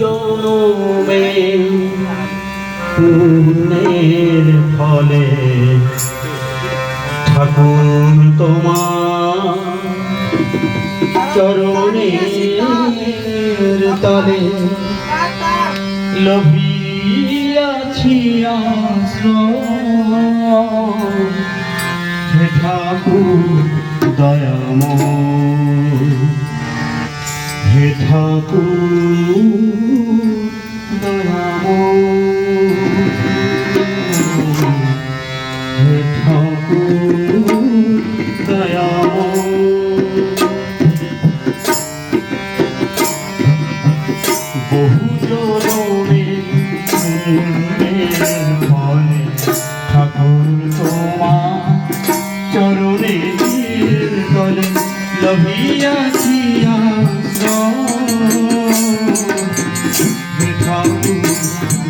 জনমে পুণ্যের ফলে ঠাকুর তোমার চরণের তলে লভিয়াছি আশ্রয়। ঠাকুর দয়াময় ঠাকুর দয়াময় হে ঠাকুর দয়াময় বহু পুণ্যের ঠাকুর তোমার চরণে তলে লভিয়াছি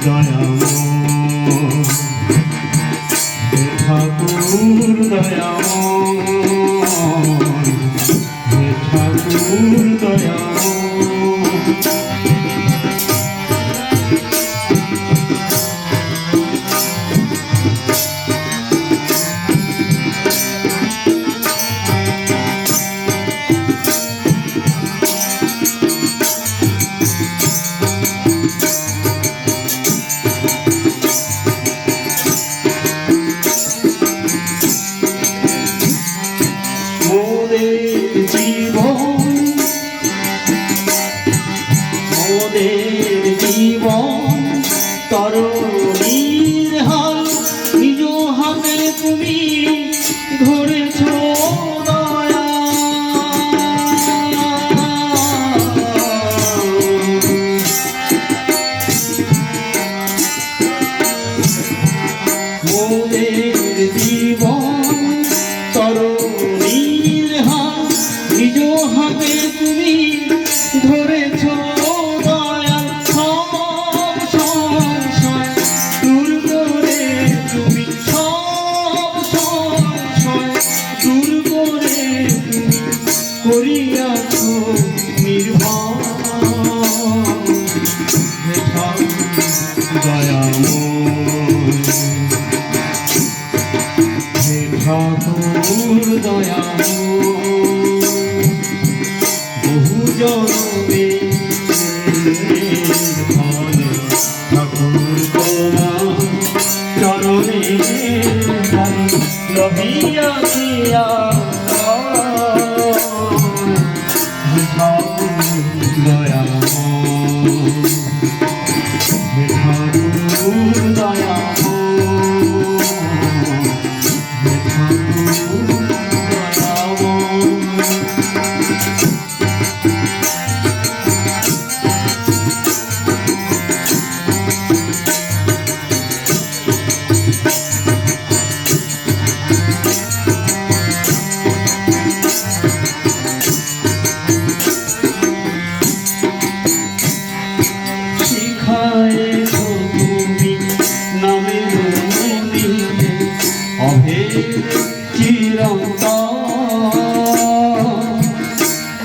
দয়াময় ঠাকুর দয়াময় বহু ফলে ঠাকুর তোমার চরণে লভিয়া দিয়া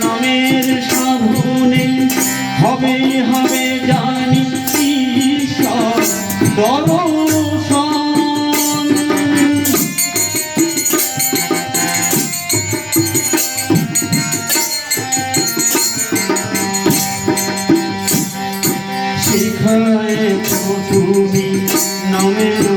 নামের সাধনে হবে হবে জানি দর্শন। শিখায় তুমি নামের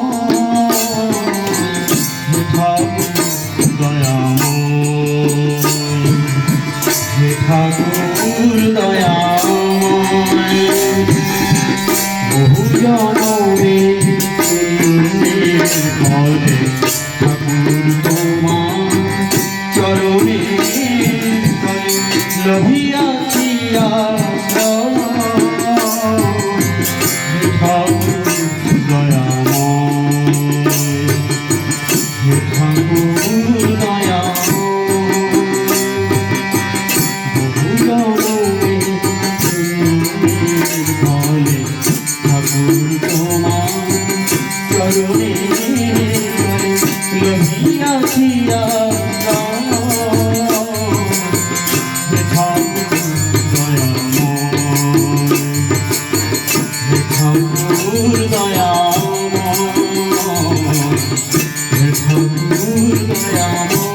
দয়াময় Yeah.